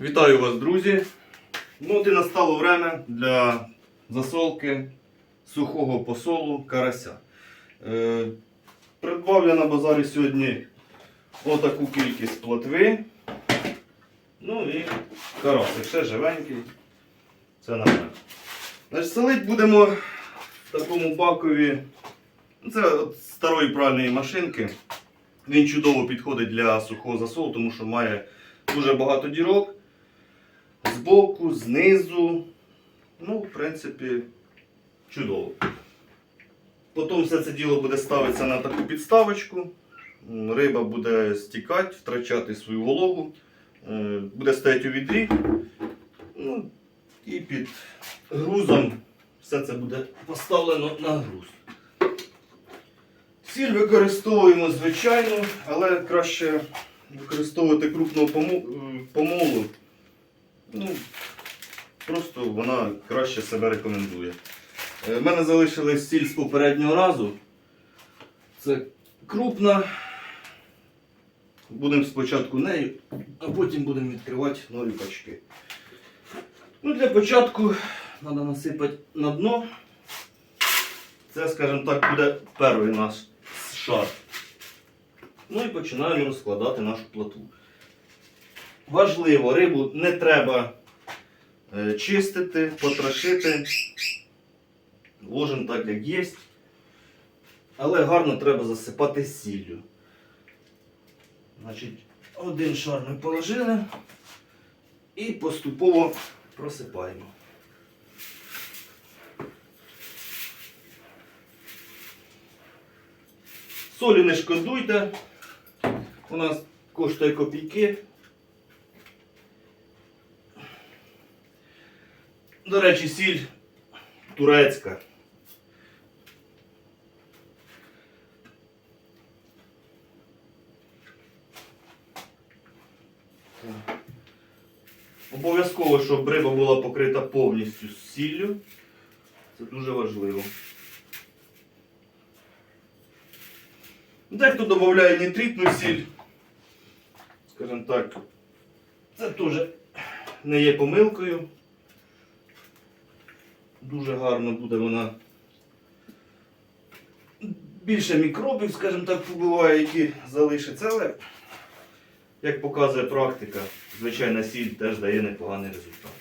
Вітаю вас, друзі! Ну, і настало время для засолки сухого посолу карася. Е, придбав я на базарі сьогодні отаку кількість плотви. Ну і карасик ще живенький. Це нормально. Значить, солить будемо в такому бакові. Це от старої пральної машинки. Він чудово підходить для сухого засолу, тому що має дуже багато дірок. Збоку, знизу. Ну, в принципі, чудово. Потім все це діло буде ставитися на таку підставочку. Риба буде стікати, втрачати свою вологу. Е, Буде стояти у відрі. Ну, і під грузом все це буде поставлено на груз. Сіль використовуємо звичайно, але краще використовувати крупного е, помолу. Ну, просто вона краще себе рекомендує. У мене залишилась сіль з попереднього разу. Це крупна. Будемо спочатку нею, а потім будемо відкривати нові пачки. Ну, для початку треба насипати на дно. Це, скажімо так, буде перший наш шар. Ну і починаємо розкладати нашу плотву. Важливо, рибу не треба е, чистити, потрошити. Ложимо так, як є. Але гарно треба засипати сіллю. Значить, один шар ми положили і поступово просипаємо. Солі не шкодуйте. У нас коштує копійки. До речі, сіль турецька. Обов'язково, щоб риба була покрита повністю сіллю. Це дуже важливо. Дехто додає нітритну сіль. Скажімо так, це теж не є помилкою. Дуже гарно буде вона. Більше мікробів, скажімо так, побуває, які залишаться, але, як показує практика, звичайна сіль теж дає непоганий результат.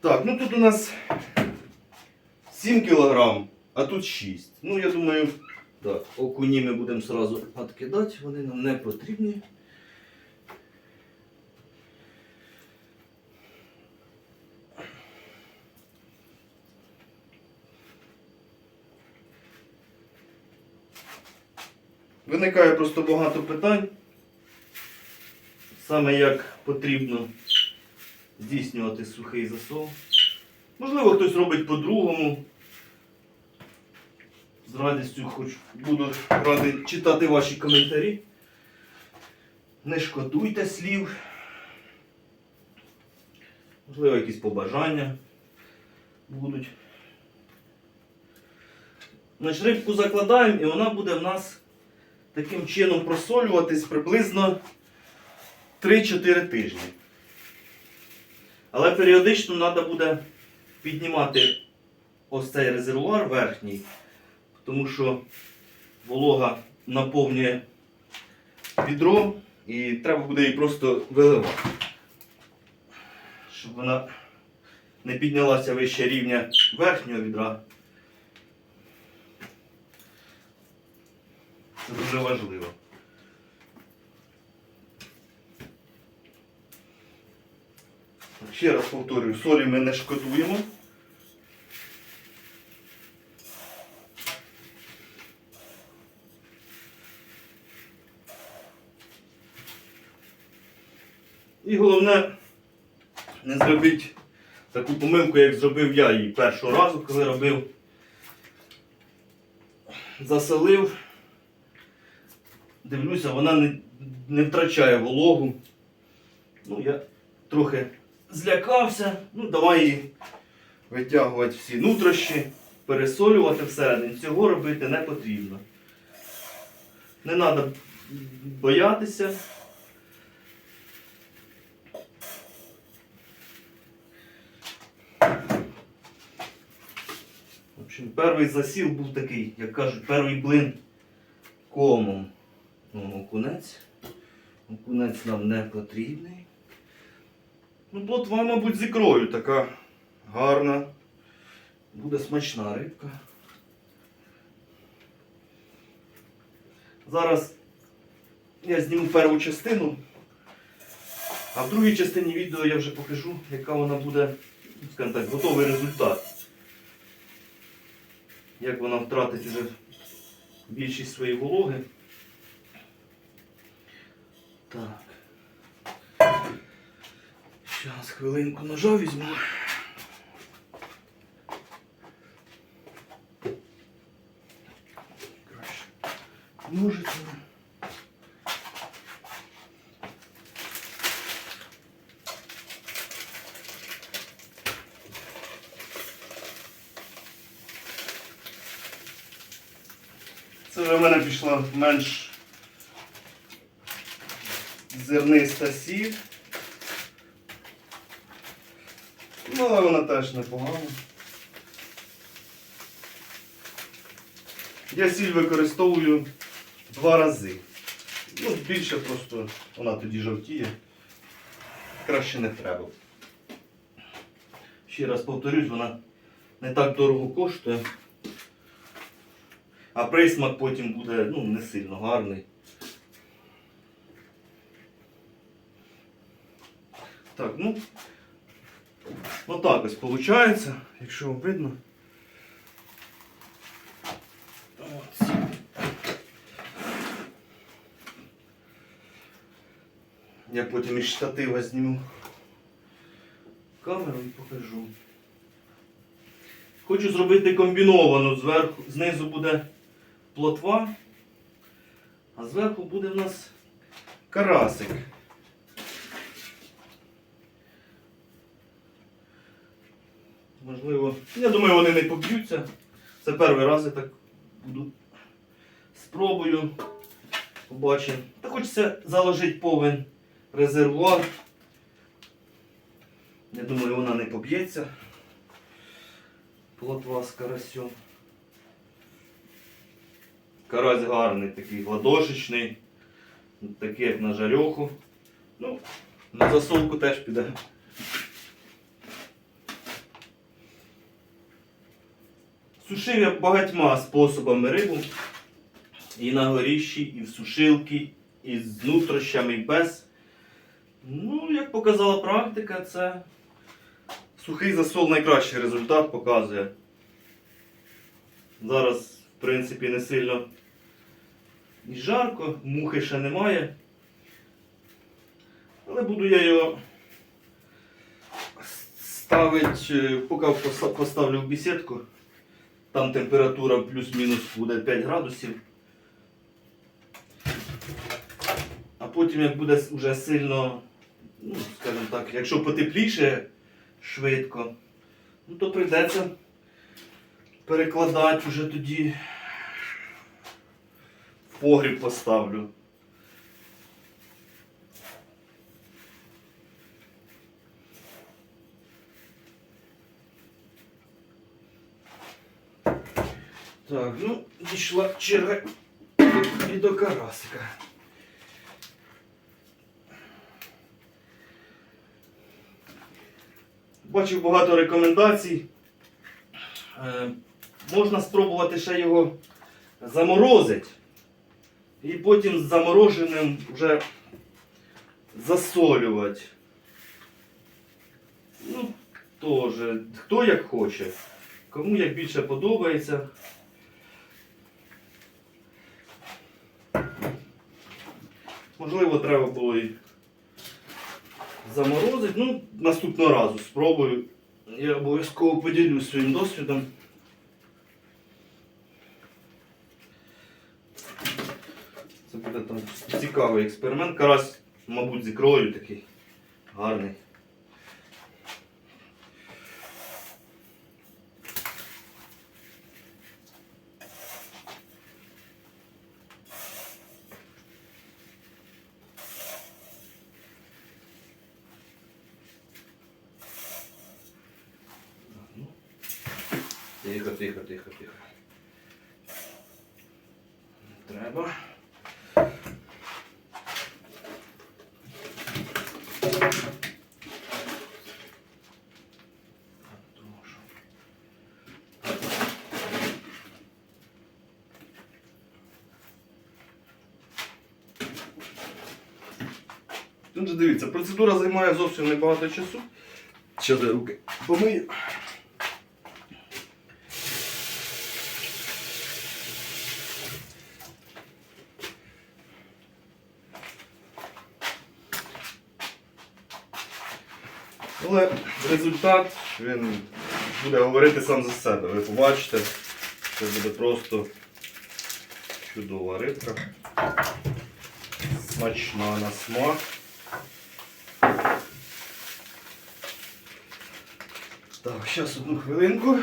Так, ну тут у нас 7 кілограм, а тут 6. Ну, я думаю, так, окуні ми будемо одразу відкидати, вони нам не потрібні. Виникає просто багато питань, саме як потрібно здійснювати сухий засол. Можливо, хтось робить по-другому. З радістю хоч буду радий читати ваші коментарі. Не шкодуйте слів. Можливо, якісь побажання будуть. Значить, рибку закладаємо і вона буде в нас таким чином просолюватись приблизно 3-4 тижні. Але періодично треба буде піднімати ось цей резервуар верхній, тому що волога наповнює відро і треба буде її просто виливати. Щоб вона не піднялася вище рівня верхнього відра. Це дуже важливо. Ще раз повторюю, солі ми не шкодуємо. І головне, не зробити таку помилку, як зробив я її першого разу, коли робив, засолив. Дивлюся, вона не, не втрачає вологу. Ну, я трохи злякався, ну давай її витягувати всі нутрощі, пересолювати всередині. Цього робити не потрібно. Не треба боятися. Перший засіл був такий, як кажуть, перший блин комом. Ну, окунець. Окунець нам не потрібний. Ну, плотва, мабуть, з ікрою така гарна. Буде смачна рибка. Зараз я зніму першу частину, а в другій частині відео я вже покажу, яка вона буде, скажімо так, готовий результат. Як вона втратить вже більшість своєї вологи. Так. Зараз хвилинку ножа візьму. Краще ножицями. Це вже в мене пішла менш зерниста сіль. Ну, але вона теж непогана. Я сіль використовую два рази. Ну, більше просто вона тоді жовтіє. Краще не треба. Ще раз повторюсь, вона не так дорого коштує. А присмак потім буде ну, не сильно гарний. Так, ну. Отак ось виходить, якщо вам видно. Я потім із штатива зніму камеру і покажу. Хочу зробити комбіновану. Зверху, знизу буде плотва, а зверху буде в нас карасик. Можливо, я думаю, вони не поб'ються. Це перший раз я так буду. Спробую. Побачимо. Та хочеться заложити повен резервуар. Я думаю, вона не поб'ється. Плотва з карасем. Карась гарний, такий гладошечний, такий як на жарьоху. Ну, на засолку теж піде. Сушив я багатьма способами рибу. І на горіщі, і в сушилки, і з нутрощами, і без. Ну, як показала практика, це сухий засол найкращий результат показує. Зараз, в принципі, не сильно і жарко, мухи ще немає. Але буду я його ставити, поки поставлю в бесідку. Там температура плюс-мінус буде 5 градусів. А потім, як буде вже сильно, ну, скажімо так, якщо потепліше швидко, ну то прийдеться перекладати вже тоді в погріб поставлю. Так, ну, дійшла черга і до карасика. Бачив багато рекомендацій. Е, можна спробувати ще його заморозити. І потім з замороженим вже засолювати. Ну, теж, хто як хоче. Кому як більше подобається. Можливо, треба було і заморозити. Ну, наступного разу спробую. Я обов'язково поділюсь своїм досвідом. Це буде там цікавий експеримент. Карась, мабуть, зі крою такий гарний. Тихо, тихо, тихо, тихо. Треба. Же дивіться, процедура займає зовсім небагато часу. Ще руки помию. Але результат він буде говорити сам за себе. Ви побачите, це буде просто чудова рибка. Смачна на смак. Так, зараз одну хвилинку.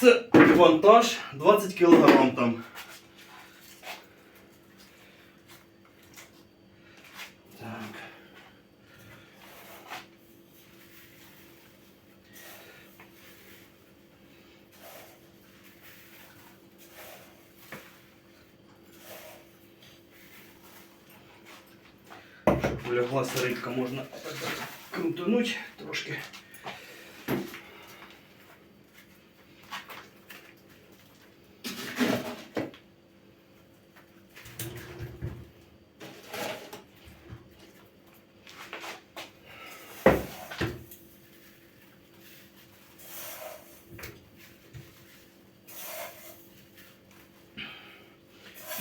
Це вантаж 20 кг там. Так. Щоб уляглася рибка, можна крутануть трошки.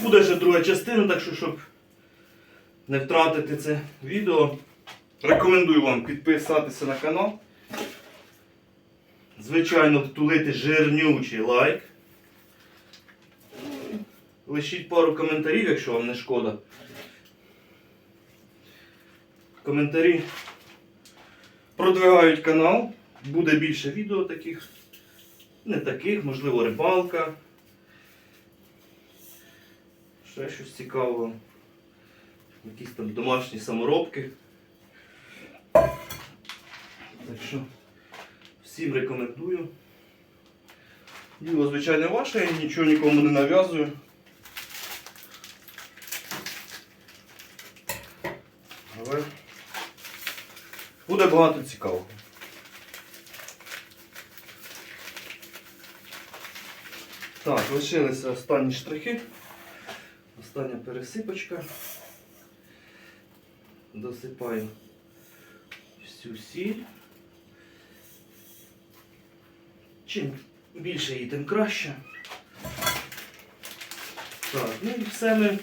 Буде ще друга частина, так що, щоб не втратити це відео, рекомендую вам підписатися на канал. Звичайно, втулити жирнючий лайк. Лишіть пару коментарів, якщо вам не шкода. Коментарі продвигають канал. Буде більше відео таких. Не таких, можливо, рибалка. Ще щось цікавого. Якісь там домашні саморобки. Так що всім рекомендую. Діло, звичайно, ваше, я нічого нікому не нав'язую. Але буде багато цікавого. Так, лишилися останні штрихи. Остання пересипочка. Досипаю всю сіль. Чим більше її, тим краще. Так, ну і все ми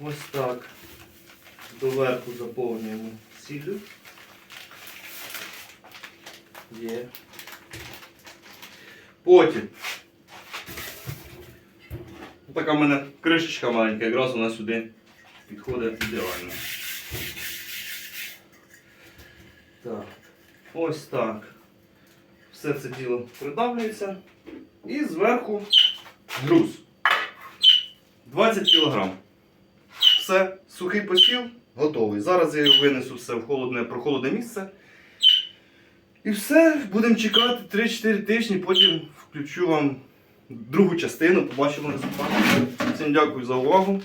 ось так доверху заповнюємо сіллю. Є. Потім Така в мене кришечка маленька, якраз вона сюди підходить ідеально. Так, ось так. Все це діло придавлюється. І зверху груз. 20 кг. Все, сухий посіл готовий. Зараз я його винесу все в холодне, прохолодне місце. І все, будемо чекати 3-4 тижні, потім включу вам другу частину, побачимо результат. Всім дякую за увагу.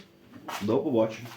До побачення.